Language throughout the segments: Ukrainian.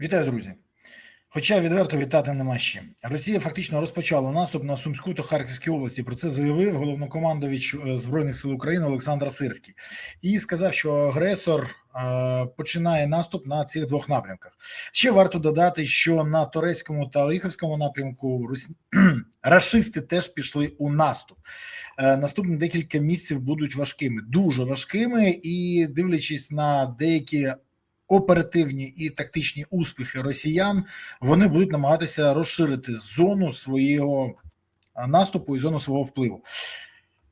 Вітаю, друзі. Хоча відверто вітати нема з чим. Росія фактично розпочала наступ на Сумську та Харківській області. Про це заявив головнокомандувач е, збройних сил України Олександр Сирський і сказав, що агресор е, починає наступ на цих двох напрямках. Ще варто додати, що на турецькому та Оріховському напрямку рус... рашисти теж пішли у наступ. Е, Наступні декілька місяців будуть важкими, дуже важкими, і дивлячись на деякі оперативні і тактичні успіхи росіян, вони будуть намагатися розширити зону свого наступу і зону свого впливу.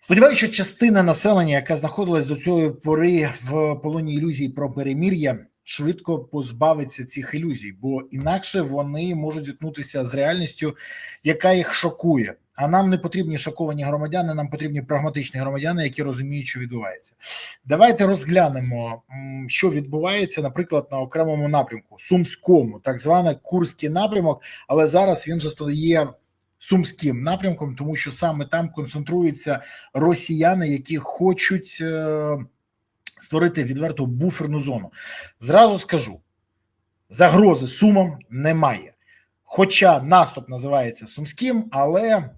Сподіваюся, що частина населення, яка знаходилась до цієї пори в полоні ілюзій про перемір'я, швидко позбавиться цих ілюзій, бо інакше вони можуть зіткнутися з реальністю, яка їх шокує. А нам не потрібні шоковані громадяни, нам потрібні прагматичні громадяни, які розуміють, що відбувається. Давайте розглянемо, що відбувається, наприклад, на окремому напрямку Сумському, так званий Курський напрямок, але зараз він же стає сумським напрямком, тому що саме там концентруються росіяни, які хочуть е, створити відверту буферну зону. Зразу скажу: загрози сумам немає. Хоча наступ називається сумським, але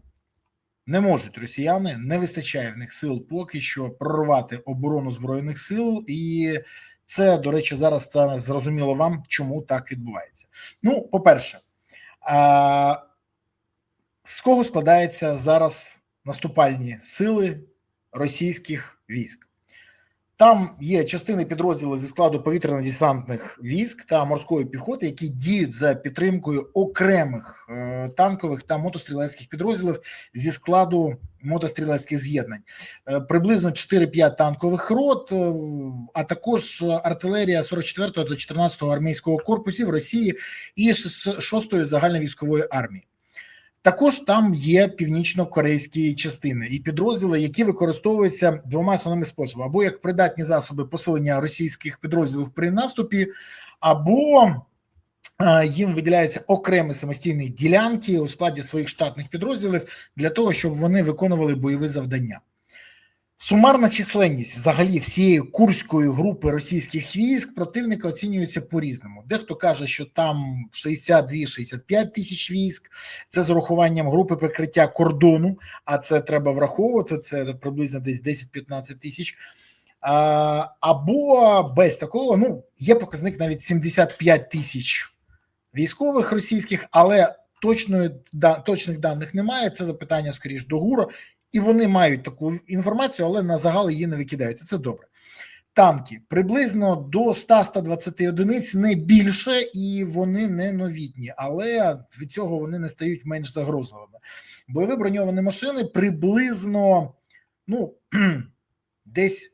не можуть росіяни, не вистачає в них сил поки що прорвати оборону збройних сил, і це, до речі, зараз стане зрозуміло вам, чому так відбувається. Ну, по-перше, з кого складаються зараз наступальні сили російських військ? Там є частини підрозділів зі складу повітряно-десантних військ та морської піхоти, які діють за підтримкою окремих е, танкових та мотострілецьких підрозділів зі складу мотострілецьких з'єднань. Е, приблизно 4-5 танкових рот, е, а також артилерія 44-го та 14-го армійського корпусів Росії і 6-ї загальновійськової армії. Також там є північно-корейські частини і підрозділи, які використовуються двома основними способами: або як придатні засоби посилення російських підрозділів при наступі, або е, їм виділяються окремі самостійні ділянки у складі своїх штатних підрозділів для того, щоб вони виконували бойові завдання. Сумарна численність взагалі всієї курської групи російських військ противника оцінюється по-різному. Дехто каже, що там 62-65 тисяч військ, це з урахуванням групи прикриття кордону, а це треба враховувати. Це приблизно десь 10-15 тисяч. Або без такого, ну є показник навіть 75 тисяч військових російських, але точної точних даних немає. Це запитання скоріш до ГУРа і вони мають таку інформацію, але на загал її не викидають. І Це добре. Танки приблизно до 100-120 одиниць не більше, і вони не новітні, але від цього вони не стають менш загрозливими. Бойові броньовані машини приблизно ну десь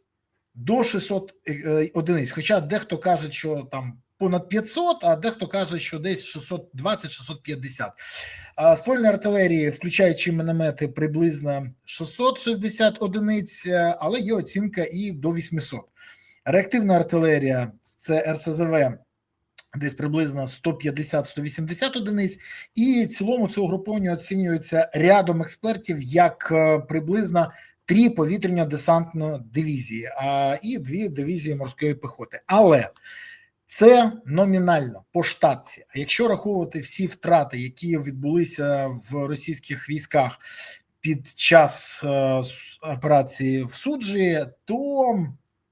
до 600 е, одиниць. Хоча дехто каже, що там понад 500, а дехто каже, що десь 620-650. Ствольної артилерії, включаючи міномети, приблизно 660 одиниць, але є оцінка і до 800. Реактивна артилерія це РСЗВ. Десь приблизно 150-180 одиниць, і в цілому це угруповання оцінюється рядом експертів як е, приблизно три повітряно-десантні дивізії, а і дві дивізії морської піхоти. Але це номінально по штатці. А якщо раховувати всі втрати, які відбулися в російських військах під час е, операції в суджі, то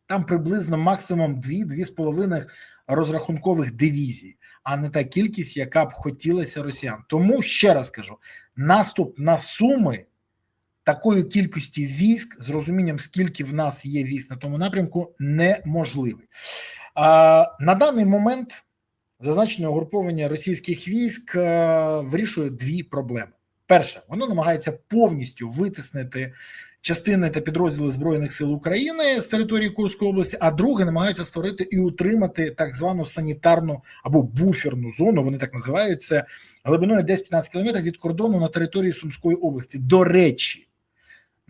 там приблизно максимум 2-2,5 розрахункових дивізій, а не та кількість, яка б хотілося росіян. Тому ще раз кажу: наступ на суми. Такої кількості військ з розумінням, скільки в нас є військ на тому напрямку, неможливий. На даний момент зазначене угруповання російських військ е, вирішує дві проблеми: перше, воно намагається повністю витиснити частини та підрозділи збройних сил України з території Курської області, а друге намагається створити і утримати так звану санітарну або буферну зону. Вони так називаються глибиною 10-15 кілометрів від кордону на території Сумської області. До речі.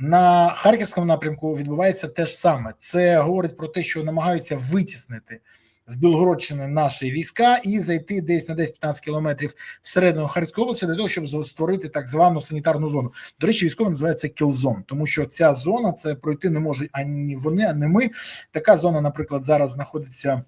На харківському напрямку відбувається те ж саме. Це говорить про те, що намагаються витіснити з Білгородщини наші війська і зайти десь на 10-15 кілометрів всередину Харківської області для того, щоб створити так звану санітарну зону. До речі, військово називається кілзон, тому що ця зона це пройти не можуть ані вони, ані ми. Така зона, наприклад, зараз знаходиться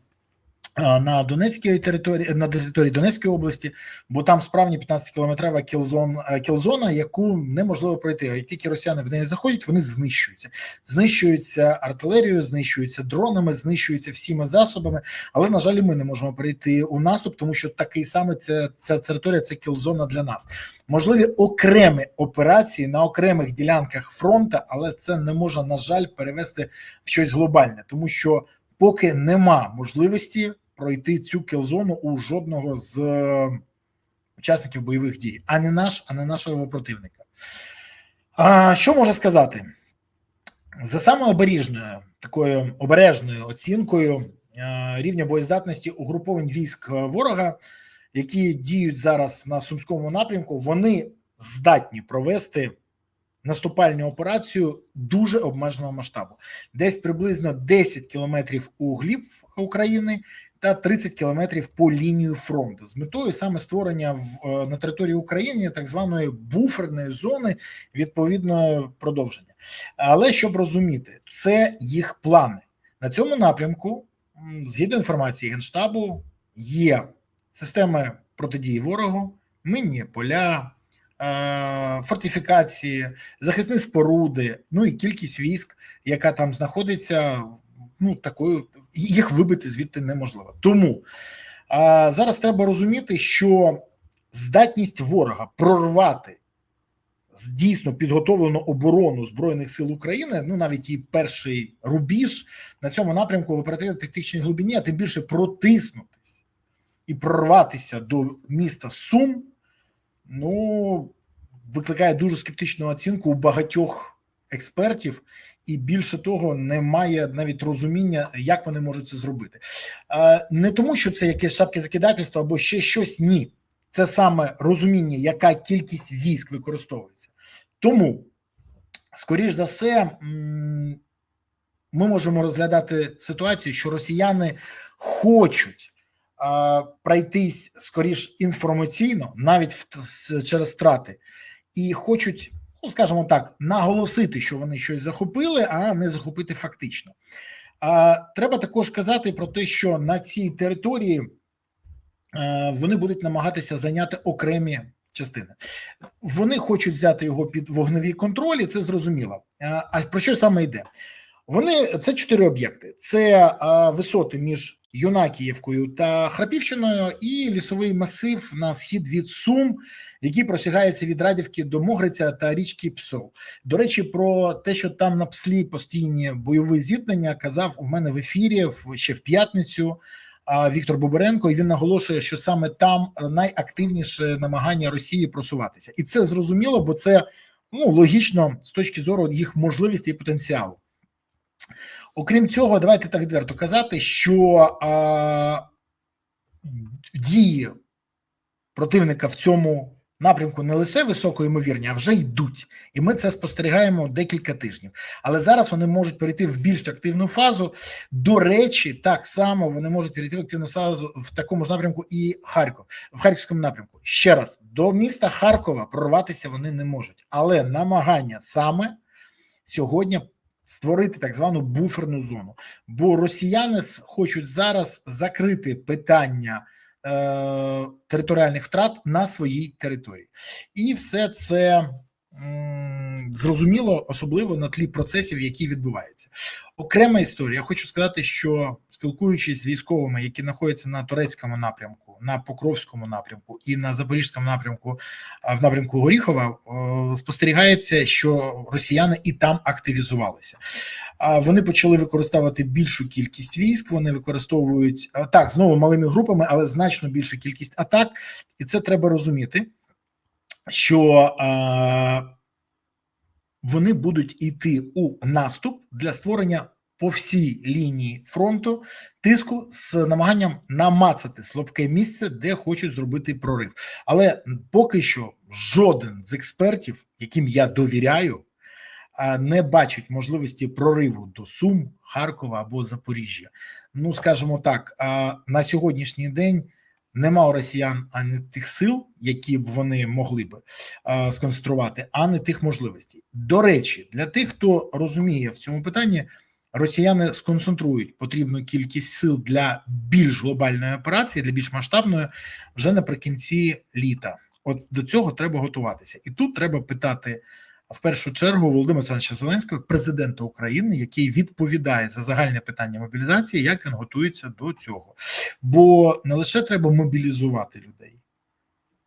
на Донецькій території на території Донецької області, бо там справді 15 кілометрова кілзон е, кілзона, яку неможливо пройти. А як тільки росіяни в неї заходять, вони знищуються. Знищуються артилерією, знищуються дронами, знищуються всіма засобами. Але на жаль, ми не можемо перейти у наступ, тому що такий саме це ця територія це кілзона для нас. Можливі окремі операції на окремих ділянках фронту, але це не можна на жаль перевести в щось глобальне, тому що поки нема можливості пройти цю кілзону у жодного з е, учасників бойових дій, а не наш, а не нашого противника. А, Що можу сказати? За самою обережною, такою обережною оцінкою е, рівня боєздатності угруповань військ ворога, які діють зараз на сумському напрямку, вони здатні провести наступальну операцію дуже обмеженого масштабу, десь приблизно 10 кілометрів у гліб України та 30 кілометрів по лінію фронту з метою саме створення в е, на території України так званої буферної зони відповідно продовження. Але щоб розуміти, це їх плани на цьому напрямку. Згідно інформації генштабу, є системи протидії ворогу, мінні поля. Е, фортифікації, захисні споруди, ну і кількість військ, яка там знаходиться, ну такою їх вибити звідти неможливо. Тому а зараз треба розуміти, що здатність ворога прорвати дійсно підготовлену оборону збройних сил України, ну навіть і перший рубіж на цьому напрямку в оперативно-тактичній глибині, а тим більше протиснутись і прорватися до міста Сум. Ну викликає дуже скептичну оцінку у багатьох експертів, і більше того, немає навіть розуміння, як вони можуть це зробити. Не тому, що це якесь шапки закидательство або ще щось ні. Це саме розуміння, яка кількість військ використовується. Тому, скоріш за все, ми можемо розглядати ситуацію, що росіяни хочуть пройтись скоріш інформаційно, навіть в, через страти, і хочуть, ну скажімо так, наголосити, що вони щось захопили, а не захопити фактично. А треба також казати про те, що на цій території е, вони будуть намагатися зайняти окремі частини. Вони хочуть взяти його під вогневі контролі, це зрозуміло. А про що саме йде? Вони це чотири об'єкти: це висоти між Юнакіївкою та Храпівщиною, і лісовий масив на схід від Сум, який просягається від Радівки до Могриця та річки Псов. До речі, про те, що там на пслі постійні бойові зіткнення, казав у мене в ефірі ще в п'ятницю. Віктор Бобаренко, і він наголошує, що саме там найактивніше намагання Росії просуватися, і це зрозуміло, бо це ну логічно з точки зору їх можливості і потенціалу. Окрім цього, давайте так відверто казати, що а, дії противника в цьому напрямку не лише високо ймовірні, а вже йдуть, і ми це спостерігаємо декілька тижнів. Але зараз вони можуть перейти в більш активну фазу. До речі, так само вони можуть перейти в активну фазу в такому ж напрямку і Харків в Харківському напрямку. Ще раз до міста Харкова прорватися вони не можуть, але намагання саме сьогодні створити так звану буферну зону, бо росіяни хочуть зараз закрити питання е, територіальних втрат на своїй території, і все це зрозуміло, особливо на тлі процесів, які відбуваються. Окрема історія. Я хочу сказати, що спілкуючись з військовими, які знаходяться на турецькому напрямку, на Покровському напрямку і на Запорізькому напрямку, в напрямку Горіхова, спостерігається, що росіяни і там активізувалися. Вони почали використовувати більшу кількість військ. Вони використовують так знову малими групами, але значно більшу кількість атак, і це треба розуміти, що вони будуть йти у наступ для створення по всій лінії фронту тиску з намаганням намацати слабке місце, де хочуть зробити прорив. Але поки що жоден з експертів, яким я довіряю, не бачить можливості прориву до Сум, Харкова або Запоріжжя. Ну скажімо так, на сьогоднішній день. Нема у росіян ані тих сил, які б вони могли б а не тих можливостей. До речі, для тих, хто розуміє в цьому питанні, росіяни сконцентрують потрібну кількість сил для більш глобальної операції, для більш масштабної, вже наприкінці літа. От до цього треба готуватися, і тут треба питати в першу чергу Володимира Олександровича Зеленського, президента України, який відповідає за загальне питання мобілізації, як він готується до цього. Бо не лише треба мобілізувати людей,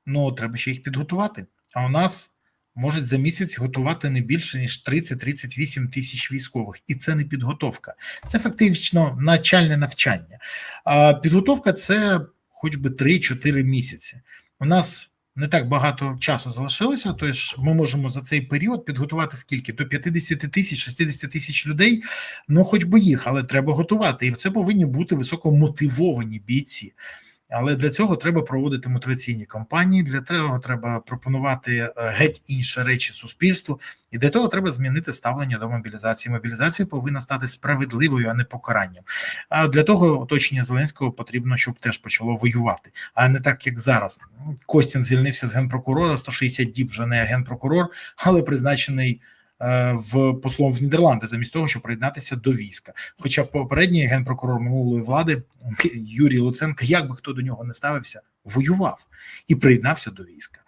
ну треба ще їх підготувати. А у нас можуть за місяць готувати не більше ніж 30-38 тисяч військових, і це не підготовка, це фактично навчальне навчання. А підготовка це хоч би 3-4 місяці. У нас не так багато часу залишилося, тож ми можемо за цей період підготувати скільки до 50 тисяч, 60 тисяч людей. Ну, хоч би їх, але треба готувати. І це повинні бути високомотивовані бійці. Але для цього треба проводити мотиваційні кампанії. Для цього треба пропонувати е, геть інші речі суспільству, і для того треба змінити ставлення до мобілізації. Мобілізація повинна стати справедливою, а не покаранням. А для того оточення Зеленського потрібно, щоб теж почало воювати, а не так як зараз. Костін звільнився з генпрокурора 160 діб вже не генпрокурор, але призначений. Е, В послом в Нідерланди замість того, щоб приєднатися до війська. Хоча попередній генпрокурор минулої влади Юрій Луценко, як би хто до нього не ставився, воював і приєднався до війська.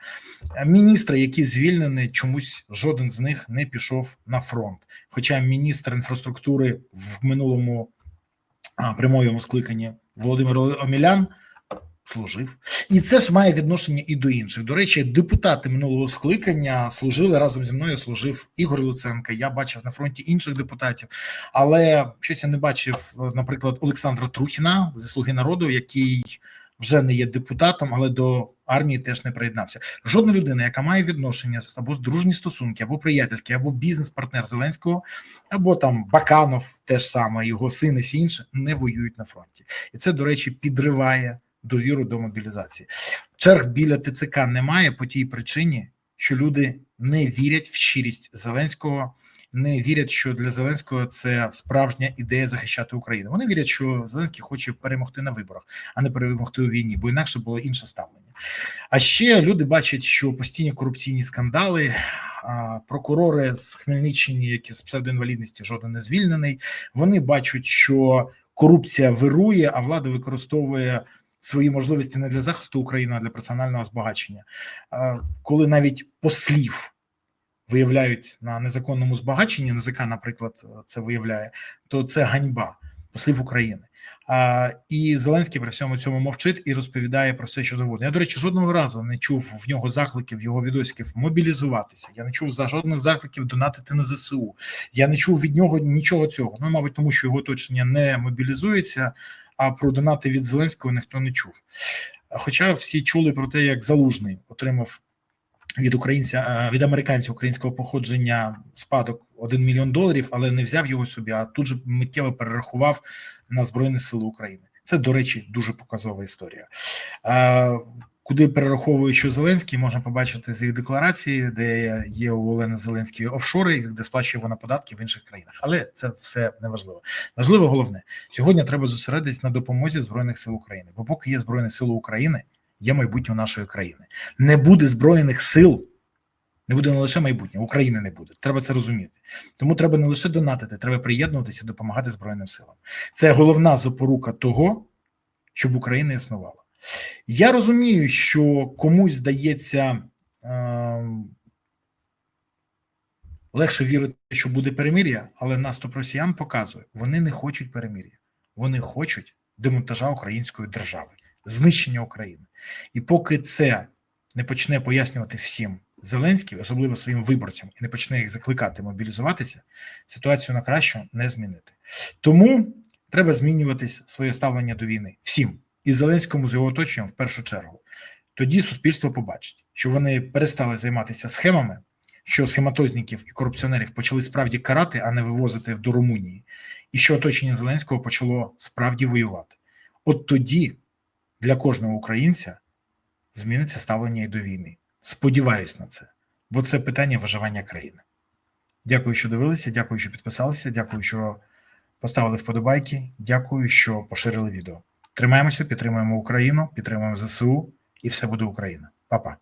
Е, Міністри, які звільнені, чомусь жоден з них не пішов на фронт. Хоча міністр інфраструктури в минулому прямому скликанні Володимир Омелян служив, і це ж має відношення і до інших. До речі, депутати минулого скликання служили разом зі мною. Служив Ігор Луценко. Я бачив на фронті інших депутатів, але щось я не бачив, наприклад, Олександра Трухіна зі слуги народу, який вже не є депутатом, але до армії теж не приєднався. Жодна людина, яка має відношення або дружні стосунки, або приятельські, або бізнес-партнер Зеленського, або там Баканов, теж саме його син і всі інші, не воюють на фронті, і це, до речі, підриває довіру до мобілізації. Черг біля ТЦК немає по тій причині, що люди не вірять в щирість Зеленського, не вірять, що для Зеленського це справжня ідея захищати Україну. Вони вірять, що Зеленський хоче перемогти на виборах, а не перемогти у війні, бо інакше було інше ставлення. А ще люди бачать, що постійні корупційні скандали. Прокурори з Хмельниччини, які з псевдоінвалідності жоден не звільнений. Вони бачать, що корупція вирує, а влада використовує свої можливості не для захисту України, а для персонального збагачення. Коли навіть послів виявляють на незаконному збагаченні, НЗК, наприклад, це виявляє, то це ганьба послів України. А, І Зеленський при всьому цьому мовчить і розповідає про все, що завгодно. Я, до речі, жодного разу не чув в нього закликів, його відосиків мобілізуватися. Я не чув за жодних закликів донатити на ЗСУ. Я не чув від нього нічого цього. Ну, мабуть, тому що його оточення не мобілізується, а про донати від Зеленського ніхто не чув. Хоча всі чули про те, як Залужний отримав від українця від американців українського походження спадок 1 мільйон доларів, але не взяв його собі, а тут же миттєво перерахував на Збройні Сили України. Це, до речі, дуже показова історія. Куди перераховує, що Зеленський, можна побачити з їх декларації, де є у Олени Зеленської офшори, де сплачує вона податки в інших країнах. Але це все не важливо. Важливо головне сьогодні. Треба зосередитись на допомозі збройних сил України. Бо поки є збройні сили України, є майбутнє нашої країни. Не буде збройних сил, не буде не лише майбутнє, України не буде. Треба це розуміти. Тому треба не лише донатити, треба приєднуватися, допомагати Збройним силам. Це головна запорука того, щоб Україна існувала. Я розумію, що комусь здається е, легше вірити, що буде перемир'я, але наступ росіян показує, вони не хочуть перемир'я, вони хочуть демонтажа української держави, знищення України. І поки це не почне пояснювати всім Зеленський, особливо своїм виборцям, і не почне їх закликати мобілізуватися, ситуацію на кращу не змінити. Тому треба змінюватись своє ставлення до війни всім і Зеленському з його оточенням в першу чергу. Тоді суспільство побачить, що вони перестали займатися схемами, що схематозників і корупціонерів почали справді карати, а не вивозити до Румунії, і що оточення Зеленського почало справді воювати. От тоді для кожного українця зміниться ставлення і до війни. Сподіваюсь на це, бо це питання виживання країни. Дякую, що дивилися. Дякую, що підписалися. Дякую, що поставили вподобайки. Дякую, що поширили відео. Тримаємося, підтримуємо Україну, підтримуємо ЗСУ, і все буде Україна. Па-па.